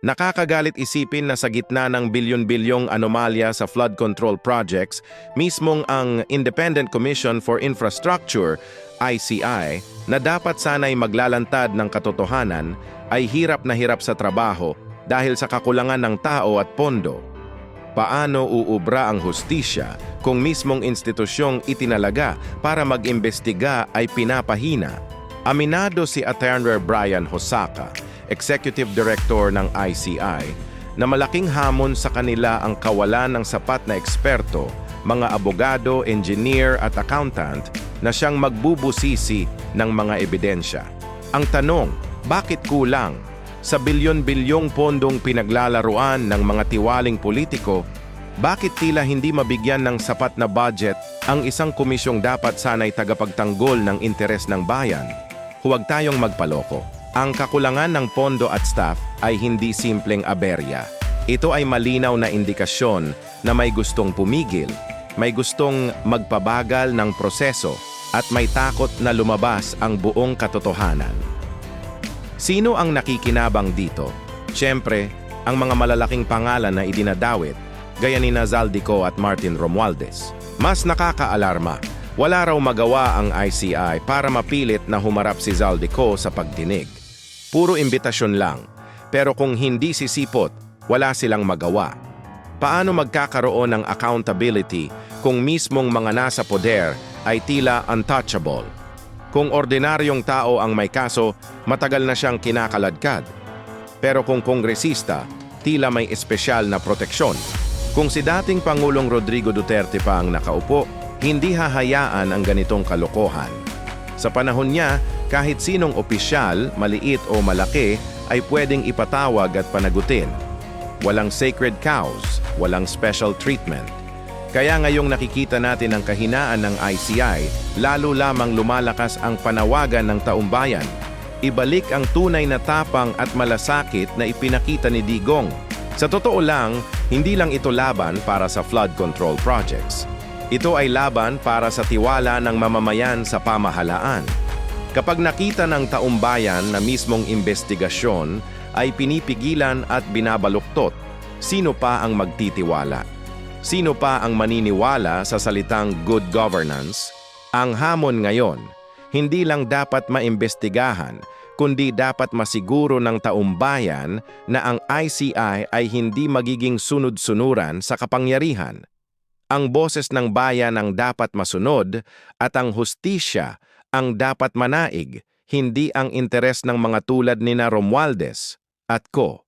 Nakakagalit isipin na sa gitna ng bilyon-bilyong anomalya sa flood control projects, mismong ang Independent Commission for Infrastructure, ICI, na dapat sana'y maglalantad ng katotohanan, ay hirap na hirap sa trabaho dahil sa kakulangan ng tao at pondo. Paano uubra ang hustisya kung mismong institusyong itinalaga para mag-imbestiga ay pinapahina? Aminado si Attorney Brian Hosaka, Executive Director ng ICI, na malaking hamon sa kanila ang kawalan ng sapat na eksperto, mga abogado, engineer at accountant na siyang magbubusisi ng mga ebidensya. Ang tanong, bakit kulang? Sa bilyon-bilyong pondong pinaglalaruan ng mga tiwaling politiko, bakit tila hindi mabigyan ng sapat na budget ang isang komisyong dapat sanay tagapagtanggol ng interes ng bayan? Huwag tayong magpaloko. Ang kakulangan ng pondo at staff ay hindi simpleng aberya. Ito ay malinaw na indikasyon na may gustong pumigil, may gustong magpabagal ng proseso at may takot na lumabas ang buong katotohanan. Sino ang nakikinabang dito? Siyempre, ang mga malalaking pangalan na idinadawit, gaya ni Nazaldico at Martin Romualdez. Mas nakakaalarma, wala raw magawa ang ICI para mapilit na humarap si Zaldico sa pagdinig. Puro imbitasyon lang, pero kung hindi sisipot, wala silang magawa. Paano magkakaroon ng accountability kung mismong mga nasa poder ay tila untouchable? Kung ordinaryong tao ang may kaso, matagal na siyang kinakaladkad. Pero kung kongresista, tila may espesyal na proteksyon. Kung si dating Pangulong Rodrigo Duterte pa ang nakaupo, hindi hahayaan ang ganitong kalokohan. Sa panahon niya, kahit sinong opisyal, maliit o malaki, ay pwedeng ipatawag at panagutin. Walang sacred cows, walang special treatment. Kaya ngayong nakikita natin ang kahinaan ng ICI, lalo lamang lumalakas ang panawagan ng taumbayan. Ibalik ang tunay na tapang at malasakit na ipinakita ni Digong. Sa totoo lang, hindi lang ito laban para sa flood control projects. Ito ay laban para sa tiwala ng mamamayan sa pamahalaan. Kapag nakita ng taumbayan na mismong investigasyon ay pinipigilan at binabaluktot, sino pa ang magtitiwala? Sino pa ang maniniwala sa salitang good governance? Ang hamon ngayon, hindi lang dapat maimbestigahan, kundi dapat masiguro ng taumbayan na ang ICI ay hindi magiging sunod-sunuran sa kapangyarihan. Ang boses ng bayan ang dapat masunod at ang hustisya ang dapat manaig, hindi ang interes ng mga tulad ni na Romualdez at ko.